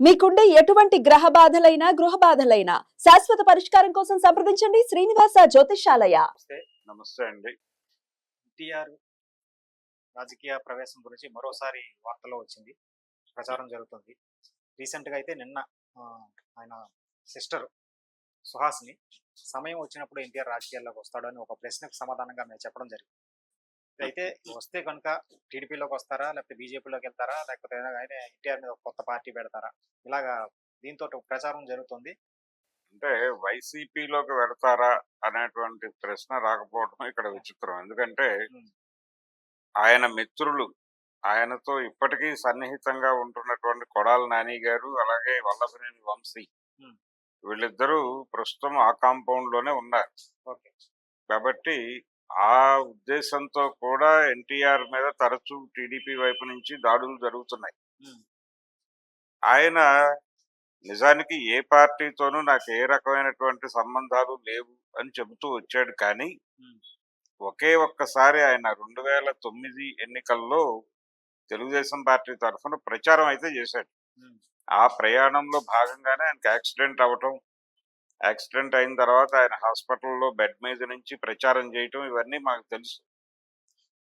మీకుండే ఎటువంటి గ్రహ బాధలైనా గృహ బాధలైనా శాశ్వత పరిష్కారం కోసం సంప్రదించండి శ్రీనివాస జ్యోతిషాలయ నమస్తే అండి. ఎన్టీఆర్ రాజకీయ ప్రవేశం గురించి మరోసారి వార్తలో వచ్చింది. ప్రచారం జరుగుతుంది. రీసెంట్గా అయితే నిన్న ఆయన సిస్టర్ సుహాస్ని సమయం వచ్చినప్పుడు ఎన్టీఆర్ రాజకీయాల్లోకి వస్తాడు అని ఒక ప్రశ్నకు సమాధానంగా మేము చెప్పడం జరిగింది. అయితే వస్తే కనుక టీడీపీలోకి వస్తారా? లేకపోతే బీజేపీలోకి వెళ్తారా? లేకపోతే ఆయన ఎన్టీఆర్ మీద కొత్త పార్టీ పెడతారా? ఇలాగా దీంతో ప్రచారం జరుగుతుంది. అంటే వైసీపీలోకి వెడతారా అనేటువంటి ప్రశ్న రాకపోవడం ఇక్కడ విచిత్రం. ఎందుకంటే. ఆయన మిత్రులు ఆయనతో ఇప్పటికీ సన్నిహితంగా ఉంటున్నటువంటి కొడాల నాని గారు అలాగే వల్లభనేని వంశీ. వీళ్ళిద్దరూ ప్రస్తుతం ఆ కాంపౌండ్లోనే ఉన్నారు కాబట్టి ఆ ఉద్దేశంతో కూడా ఎన్టీఆర్ మీద తరచూ టీడీపీ వైపు నుంచి దాడులు జరుగుతున్నాయి. ఆయన నిజానికి ఏ పార్టీతోనూ నాకు ఏ రకమైనటువంటి సంబంధాలు లేవు అని చెబుతూ వచ్చాడు కానీ. ఒకే ఒక్కసారి ఆయన రెండు వేల తొమ్మిది ఎన్నికల్లో తెలుగుదేశం పార్టీ తరఫున ప్రచారం అయితే చేశాడు. ఆ ప్రయాణంలో భాగంగానే ఆయనకి యాక్సిడెంట్ అవటం యాక్సిడెంట్ అయిన తర్వాత ఆయన హాస్పిటల్లో బెడ్ మీద నుంచి ప్రచారం చేయటం ఇవన్నీ మాకు తెలుసు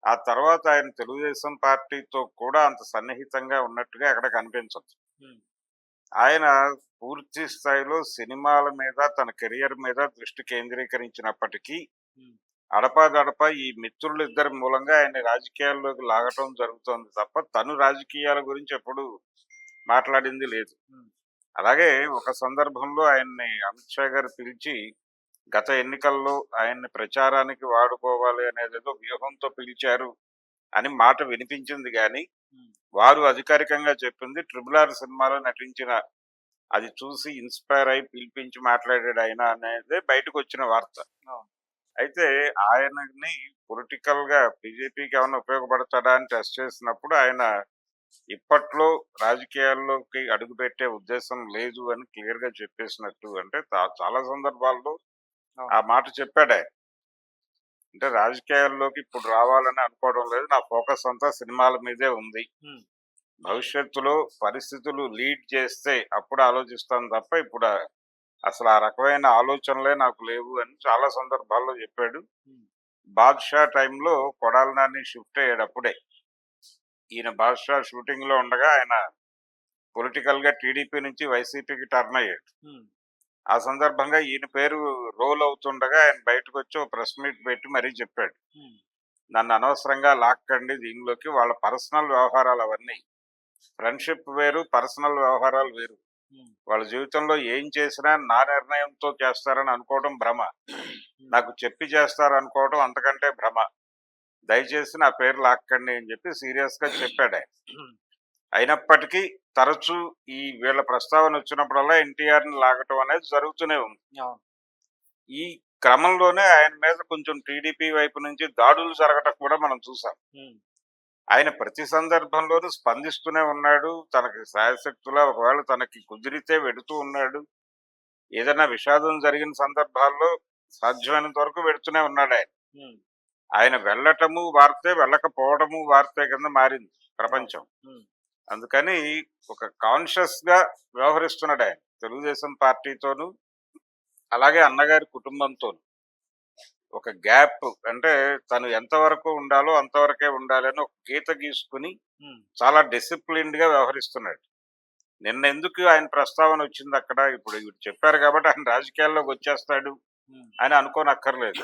ఆ తర్వాత ఆయన తెలుగుదేశం పార్టీతో కూడా అంత సన్నిహితంగా ఉన్నట్టుగా ఎక్కడ కనిపించదు. ఆయన పూర్తి స్థాయిలో సినిమాల మీద తన కెరియర్ మీద దృష్టి కేంద్రీకరించినప్పటికీ. అడపాదడపా ఈ మిత్రులు ఇద్దరి మూలంగా ఆయన రాజకీయాల్లోకి లాగటం జరుగుతోంది తప్ప తను రాజకీయాల గురించి ఎప్పుడు మాట్లాడింది లేదు. అలాగే ఒక సందర్భంలో ఆయన్ని అమిత్ షా గారు పిలిచి గత ఎన్నికల్లో ఆయన్ని ప్రచారానికి వాడుకోవాలి అనేది ఏదో వ్యూహంతో పిలిచారు అని మాట వినిపించింది కానీ. వారు అధికారికంగా చెప్పింది ట్రిపుల్ ఆర్ సినిమాలో నటించిన అది చూసి ఇన్స్పైర్ అయి పిలిపించి మాట్లాడాడు ఆయన అనేది బయటకు వచ్చిన వార్త. అయితే ఆయనని పొలిటికల్గా బీజేపీకి ఏమైనా ఉపయోగపడతాడా అని టెస్ట్ చేసినప్పుడు ఆయన ఇప్పట్లో రాజకీయాల్లోకి అడుగుపెట్టే ఉద్దేశం లేదు అని క్లియర్గా చెప్పేసినట్టు అంటే చాలా సందర్భాల్లో. ఆ మాట చెప్పాడు ఆయన అంటే రాజకీయాల్లోకి ఇప్పుడు రావాలని అనుకోవడం లేదు నా ఫోకస్ అంతా సినిమాల మీదే ఉంది. భవిష్యత్తులో పరిస్థితులు లీడ్ చేస్తే అప్పుడు ఆలోచిస్తాను తప్ప ఇప్పుడు అసలు ఆ రకమైన ఆలోచనలే నాకు లేవు అని చాలా సందర్భాల్లో చెప్పాడు. బాద్షా టైంలో కొడాల నాని షిఫ్ట్ అయ్యాడు అప్పుడే ఈయన బాద్షా షూటింగ్లో ఉండగా ఆయన పొలిటికల్గా టీడీపీ నుంచి వైసీపీకి టర్న్ అయ్యాడు. ఆ సందర్భంగా ఈయన పేరు రోల్ అవుతుండగా ఆయన బయటకు వచ్చి ఒక ప్రెస్ మీట్ పెట్టి మరీ చెప్పాడు. నన్ను అనవసరంగా లాక్కండి దీనిలోకి వాళ్ళ పర్సనల్ వ్యవహారాలు అవన్నీ. ఫ్రెండ్షిప్ వేరు పర్సనల్ వ్యవహారాలు వేరు. వాళ్ళ జీవితంలో ఏం చేసినా నా నిర్ణయంతో చేస్తారని అనుకోవడం భ్రమ. నాకు చెప్పి చేస్తారు అనుకోవడం అంతకంటే భ్రమ. దయచేసి నా పేరు లాక్కండి అని చెప్పి సీరియస్గా చెప్పాడు ఆయన. అయినప్పటికీ తరచూ ఈ వీళ్ళ ప్రస్తావన వచ్చినప్పుడల్లా ఎన్టీఆర్ని లాగటం అనేది జరుగుతూనే ఉంది. ఈ క్రమంలోనే ఆయన మీద కొంచెం టీడీపీ వైపు నుంచి దాడులు జరగటం కూడా మనం చూసాం. ఆయన ప్రతి సందర్భంలోనూ స్పందిస్తూనే ఉన్నాడు తనకి శాయశక్తులా ఒకవేళ తనకి కుదిరితే వెడుతూ ఉన్నాడు ఏదైనా విషాదం జరిగిన సందర్భాల్లో సాధ్యమైనంత వరకు వెడుతూనే ఉన్నాడు ఆయన. ఆయన వెళ్ళటము వార్తే వెళ్ళకపోవడము వార్తే కింద మారింది ప్రపంచం. అందుకని ఒక కాన్షియస్గా వ్యవహరిస్తున్నాడు ఆయన తెలుగుదేశం పార్టీతోనూ అలాగే అన్నగారి కుటుంబంతోనూ ఒక గ్యాప్ అంటే తను ఎంతవరకు ఉండాలో అంతవరకే ఉండాలని ఒక గీత గీసుకుని. చాలా డిసిప్లిన్డ్గా వ్యవహరిస్తున్నాడు నిన్న ఎందుకు ఆయన ప్రస్తావన వచ్చింది అక్కడ ఇప్పుడు చెప్పారు కాబట్టి ఆయన రాజకీయాల్లోకి వచ్చేస్తాడు. అని అనుకోనక్కర్లేదు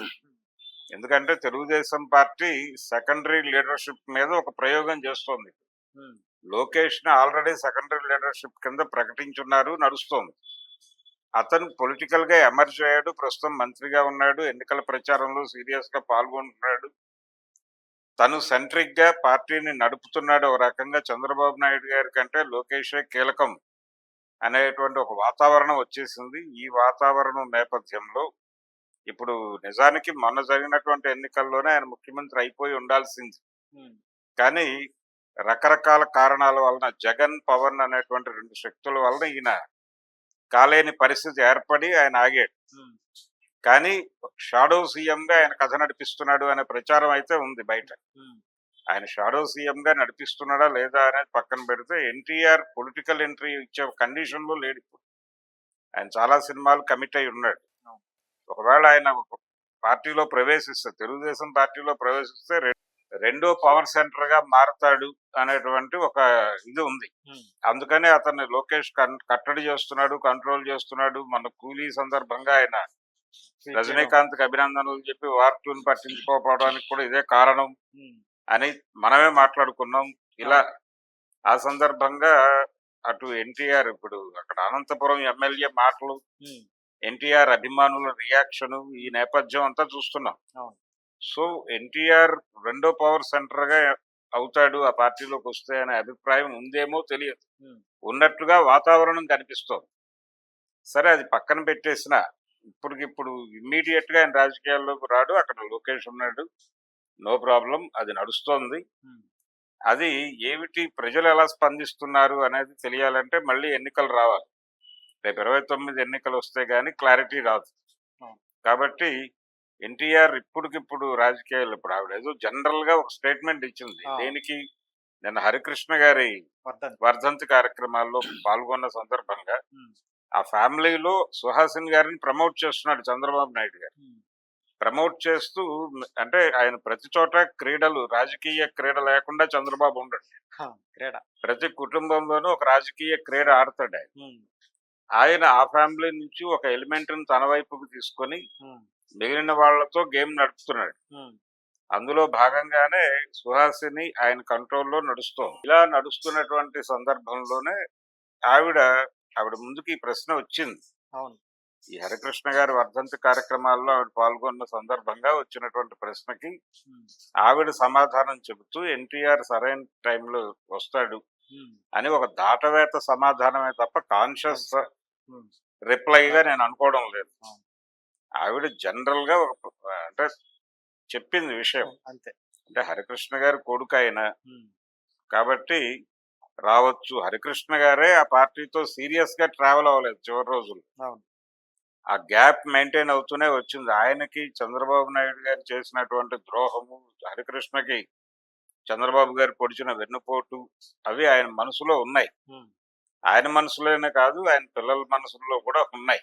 ఎందుకంటే తెలుగుదేశం పార్టీ సెకండరీ లీడర్షిప్ మీద ఒక ప్రయోగం చేస్తోంది. లోకేష్ని ఆల్రెడీ సెకండరీ లీడర్షిప్ కింద ప్రకటించున్నారు నడుస్తోంది. అతను పొలిటికల్గా ఎమర్జ్ అయ్యాడు ప్రస్తుతం మంత్రిగా ఉన్నాడు ఎన్నికల ప్రచారంలో సీరియస్గా పాల్గొంటున్నాడు. తను సెంట్రిక్గా పార్టీని నడుపుతున్నాడు ఒక రకంగా చంద్రబాబు నాయుడు గారి కంటే లోకేషే కీలకం అనేటువంటి ఒక వాతావరణం వచ్చేసింది. ఈ వాతావరణం నేపథ్యంలో ఇప్పుడు నిజానికి మొన్న జరిగినటువంటి ఎన్నికల్లోనే ఆయన ముఖ్యమంత్రి అయిపోయి ఉండాల్సింది. కానీ రకరకాల కారణాల వలన జగన్ పవన్ అనేటువంటి రెండు శక్తుల వలన ఈయన కాలేని పరిస్థితి ఏర్పడి ఆయన ఆగాడు. కానీ షాడో సీఎం గా ఆయన కథ నడిపిస్తున్నాడు అనే ప్రచారం అయితే ఉంది బయట. ఆయన షాడో సీఎం గా నడిపిస్తున్నాడా లేదా అనేది పక్కన పెడితే ఎన్టీఆర్ పొలిటికల్ ఎంట్రీ ఇచ్చే కండిషన్లో లేడు ఇప్పుడు ఆయన చాలా సినిమాలు కమిట్ అయి ఉన్నాడు ఒకవేళ ఆయన ఒక పార్టీలో ప్రవేశిస్తే తెలుగుదేశం పార్టీలో ప్రవేశిస్తే రెండో పవర్ సెంటర్గా మారతాడు అనేటువంటి ఒక ఇది ఉంది. అందుకనే అతన్ని లోకేష్ కట్టడి చేస్తున్నాడు కంట్రోల్ చేస్తున్నాడు. మన కూలీ సందర్భంగా ఆయన రజనీకాంత్కి అభినందనలు చెప్పి వార్ టూని పట్టించుకోకపోవడానికి కూడా ఇదే కారణం అని మనమే మాట్లాడుకున్నాం. ఇలా ఆ సందర్భంగా అటు ఎన్టీఆర్ ఇప్పుడు అక్కడ అనంతపురం ఎమ్మెల్యే మాటలు ఎన్టీఆర్ అభిమానుల రియాక్షన్ ఈ నేపథ్యం అంతా చూస్తున్నాం. సో ఎన్టీఆర్ రెండో పవర్ సెంటర్గా అవుతాడు ఆ పార్టీలోకి వస్తే అనే అభిప్రాయం ఉందేమో తెలియదు. ఉమ్, ఉన్నట్టుగా వాతావరణం కనిపిస్తోంది. సరే అది పక్కన పెట్టేసిన ఇప్పటికిప్పుడు ఇమ్మీడియట్గా ఆయన రాజకీయాల్లోకి రాడు అక్కడ లోకేష్ ఉన్నాడు. నో ప్రాబ్లం అది నడుస్తోంది. అది ఏమిటి ప్రజలు ఎలా స్పందిస్తున్నారు అనేది తెలియాలంటే మళ్ళీ ఎన్నికలు రావాలి. రేపు ఇరవై తొమ్మిది ఎన్నికలు వస్తే గానీ క్లారిటీ రాదు. కాబట్టి ఎన్టీఆర్ ఇప్పటికిప్పుడు రాజకీయాలు ఇప్పుడు ఆవిడ ఏదో జనరల్గా ఒక స్టేట్మెంట్ ఇచ్చింది. దేనికి? నిన్న హరికృష్ణ గారి వర్ధంతి. కార్యక్రమాల్లో పాల్గొన్న సందర్భంగా ఆ ఫ్యామిలీలో సుహాసిన్ గారిని ప్రమోట్ చేస్తున్నాడు చంద్రబాబు నాయుడు గారు. ప్రమోట్ చేస్తూ అంటే ఆయన ప్రతి చోట క్రీడలు రాజకీయ క్రీడ లేకుండా చంద్రబాబు ఉండడు. క్రీడ. ప్రతి కుటుంబంలోనూ ఒక రాజకీయ క్రీడ ఆడతాడు ఆయన. ఆయన ఆ ఫ్యామిలీ నుంచి ఒక ఎలిమెంట్ని తన వైపుకు తీసుకొని మిగిలిన వాళ్ళతో గేమ్ నడుపుతున్నాడు. అందులో భాగంగానే సుహాసిని ఆయన కంట్రోల్లో నడుస్తోంది ఇలా నడుస్తున్నటువంటి సందర్భంలోనే ఆవిడ ఆవిడ ముందుకి ఈ ప్రశ్న వచ్చింది. ఈ హరికృష్ణ గారి వర్ధంతి కార్యక్రమాల్లో ఆవిడ పాల్గొన్న సందర్భంగా వచ్చినటువంటి ప్రశ్నకి ఆవిడ సమాధానం చెబుతూ ఎన్టీఆర్ సరైన టైంలో వస్తాడు అని ఒక దాటవేత సమాధానమే తప్ప కాన్షియస్. రిప్లైగా నేను అనుకోవడం లేదు. ఆవిడ జనరల్గా ఒక అంటే చెప్పింది విషయం. అంతే. అంటే హరికృష్ణ గారి కొడుకు ఆయన కాబట్టి రావచ్చు. హరికృష్ణ గారే ఆ పార్టీతో సీరియస్గా ట్రావెల్ అవ్వలేదు చివరి రోజులు ఆ గ్యాప్ మెయింటైన్ అవుతూనే వచ్చింది. ఆయనకి చంద్రబాబు నాయుడు గారు చేసినటువంటి ద్రోహము హరికృష్ణకి చంద్రబాబు గారు పొడిచిన వెన్నుపోటు అవి ఆయన మనసులో ఉన్నాయి. ఆయన మనసులోనే కాదు ఆయన పిల్లల మనసులో కూడా ఉన్నాయి.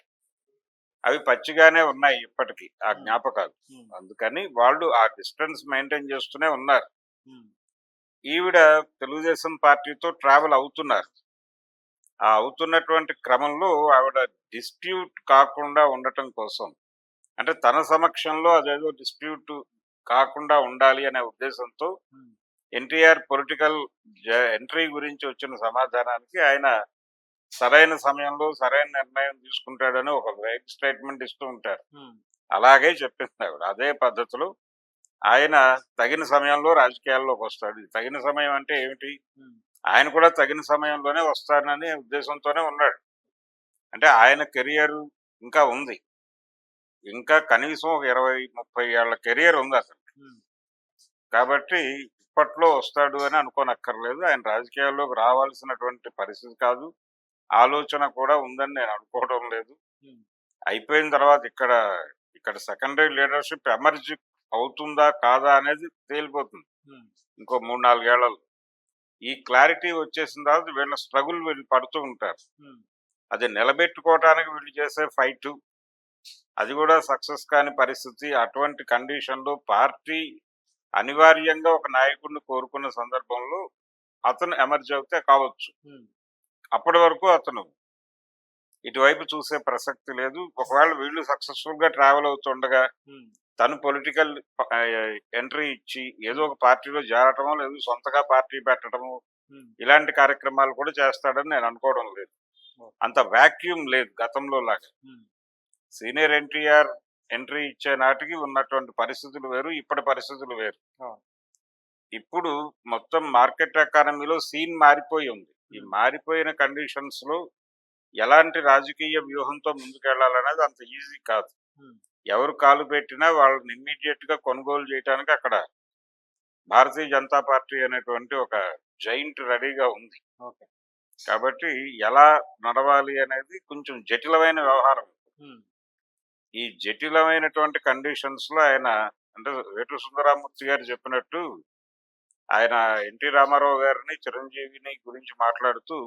అవి పచ్చిగానే ఉన్నాయి ఇప్పటికీ ఆ. జ్ఞాపకాలు. అందుకని వాళ్ళు ఆ డిస్టెన్స్ మెయింటైన్ చేస్తూనే ఉన్నారు. ఈవిడ తెలుగుదేశం పార్టీతో ట్రావెల్ అవుతున్నారు. ఆ అవుతున్నటువంటి క్రమంలో ఆవిడ డిస్ప్యూట్ కాకుండా ఉండటం కోసం అంటే తన సమక్షంలో అదేదో డిస్ప్యూట్ కాకుండా ఉండాలి అనే ఉద్దేశంతో ఎన్టీఆర్ పొలిటికల్ ఎంట్రీ గురించి వచ్చిన సమాధానానికి ఆయన సరైన సమయంలో సరైన నిర్ణయం తీసుకుంటాడని ఒక వైట్ స్టేట్మెంట్ ఇస్తూ ఉంటారు. అలాగే చెప్పింది ఆవిడ అదే పద్ధతిలో ఆయన తగిన సమయంలో రాజకీయాల్లోకి వస్తాడు. తగిన సమయం అంటే ఏమిటి? ఆయన కూడా తగిన సమయంలోనే వస్తానని ఉద్దేశంతోనే ఉన్నాడు. అంటే ఆయన కెరియర్ ఇంకా ఉంది. ఇంకా కనీసం ఒక ఇరవై ముప్పై ఏళ్ళ కెరియర్ ఉంది అసలు. కాబట్టి ఇప్పట్లో వస్తాడు అని అనుకోనక్కర్లేదు. ఆయన రాజకీయాల్లోకి రావాల్సినటువంటి పరిస్థితి కాదు. ఆలోచన కూడా ఉందని నేను అనుకోవడం లేదు. అయిపోయిన తర్వాత ఇక్కడ ఇక్కడ సెకండరీ లీడర్షిప్ ఎమర్జ్ అవుతుందా కాదా అనేది తేలిపోతుంది. ఇంకో మూడు నాలుగేళ్ళలో. ఈ క్లారిటీ వచ్చేసిన తర్వాత వీళ్ళ స్ట్రగుల్ వీళ్ళు పడుతూ ఉంటారు. అది నిలబెట్టుకోవడానికి వీళ్ళు చేసే ఫైట్ అది కూడా సక్సెస్ కాని పరిస్థితి. అటువంటి కండిషన్లో పార్టీ అనివార్యంగా ఒక నాయకుడిని కోరుకున్న సందర్భంలో అతను ఎమర్జ్ అవుతే కావచ్చు. అప్పటి వరకు అతను ఇటువైపు చూసే ప్రసక్తి లేదు. ఒకవేళ వీళ్ళు సక్సెస్ఫుల్గా ట్రావెల్ అవుతుండగా తను పొలిటికల్ ఎంట్రీ ఇచ్చి ఏదో ఒక పార్టీలో చేరటమో లేదు సొంతగా పార్టీ పెట్టడము ఇలాంటి కార్యక్రమాలు కూడా చేస్తాడని నేను అనుకోవడం లేదు. అంత వాక్యూమ్ లేదు గతంలో లాగా. సీనియర్ ఎన్టీఆర్ ఎంట్రీ ఇచ్చే నాటికి ఉన్నటువంటి పరిస్థితులు వేరు ఇప్పటి పరిస్థితులు వేరు. ఇప్పుడు మొత్తం మార్కెట్ ఎకానమీలో సీన్ మారిపోయి ఉంది. ఈ. మారిపోయిన కండిషన్స్లో ఎలాంటి రాజకీయ వ్యూహంతో ముందుకెళ్ళాలనేది అంత ఈజీ కాదు. ఎవరు కాలు పెట్టినా వాళ్ళని ఇమ్మీడియట్గా కొనుగోలు చేయడానికి అక్కడ భారతీయ జనతా పార్టీ అనేటువంటి ఒక జైంట్ రెడీగా ఉంది. కాబట్టి ఎలా నడవాలి అనేది కొంచెం జటిలమైన వ్యవహారం. ఈ జటిలమైనటువంటి కండిషన్స్లో ఆయన అంటే వేటు సుందరామూర్తి గారు చెప్పినట్టు ఆయన ఎన్టీ రామారావు గారిని చిరంజీవిని గురించి మాట్లాడుతూ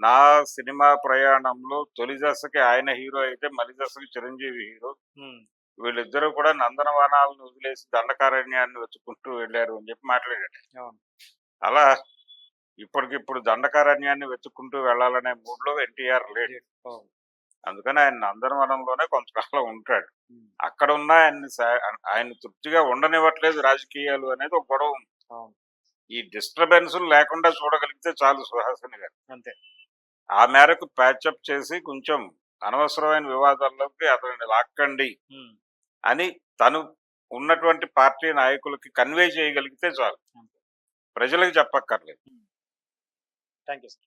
నా సినిమా ప్రయాణంలో తొలి దశకి ఆయన హీరో అయితే మలి దశకి చిరంజీవి హీరో. వీళ్ళిద్దరూ కూడా నందనవనాలను వదిలేసి దండకారణ్యాన్ని వెతుకుంటూ వెళ్ళారు అని చెప్పి మాట్లాడాడు. అలా ఇప్పటికిప్పుడు దండకారణ్యాన్ని వెతుక్కుంటూ వెళ్ళాలనే మూడ్లో ఎన్టీఆర్ లేడు. అందుకని ఆయన నందనవనంలోనే కొంతకాలం ఉంటాడు. అక్కడ ఉన్న ఆయన్ని ఆయన తృప్తిగా ఉండనివ్వట్లేదు రాజకీయాలు అనేది ఒక గొడవ ఉంది. ఈ డిస్టర్బెన్స్ లేకుండా చూడగలిగితే చాలు సుహాసిని గారు. అంతే. ఆ మేరకు ప్యాచప్ చేసి కొంచెం అనవసరమైన వివాదాల్లోకి అతనిని లాక్కండి అని తను ఉన్నటువంటి పార్టీ నాయకులకి కన్వే చేయగలిగితే చాలు. ప్రజలకు చెప్పక్కర్లేదు. Thank you sir.